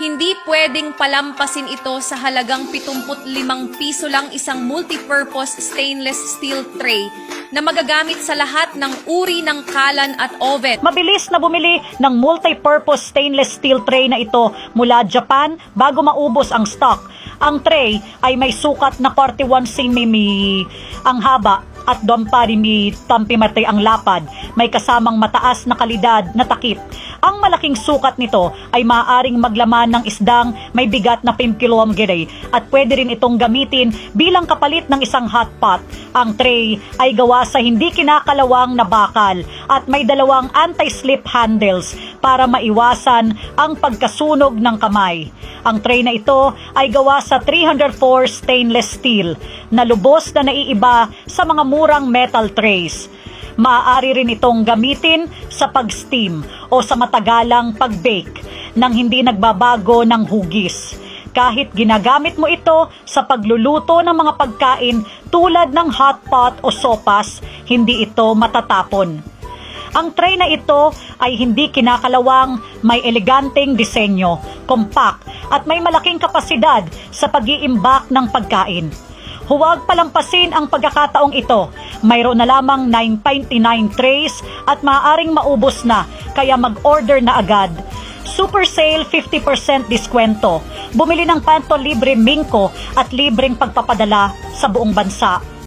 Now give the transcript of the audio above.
Hindi pwedeng palampasin ito sa halagang 75 piso lang isang multipurpose stainless steel tray na magagamit sa lahat ng uri ng kalan at oven. Mabilis na bumili ng multi-purpose stainless steel tray na ito mula Japan bago maubos ang stock. Ang tray ay may sukat na 41 cm ang haba at 20 mi tampimate ang lapad. May kasamang mataas na kalidad na takip. Ang malaking sukat nito ay maaaring maglaman ng isdang may bigat na 5 kg at pwede rin itong gamitin bilang kapalit ng isang hot pot. Ang tray ay gawa sa hindi kinakalawang na bakal at may dalawang anti-slip handles para maiwasan ang pagkasunog ng kamay. Ang tray na ito ay gawa sa 304 stainless steel na lubos na naiiba sa mga murang metal trays. Maaari rin itong gamitin sa pag-steam o sa matagalang pag-bake nang hindi nagbabago ng hugis. Kahit ginagamit mo ito sa pagluluto ng mga pagkain tulad ng hot pot o sopas, hindi ito matatapon. Ang tray na ito ay hindi kinakalawang, may eleganteng disenyo, compact at may malaking kapasidad sa pag-iimbak ng pagkain. Huwag palampasin ang pagkakataong ito. Mayroon na lamang 9.99 trays at maaaring maubos na, kaya mag-order na agad. Super sale 50% diskwento. Bumili ng panto libre Mingko at libreng pagpapadala sa buong bansa.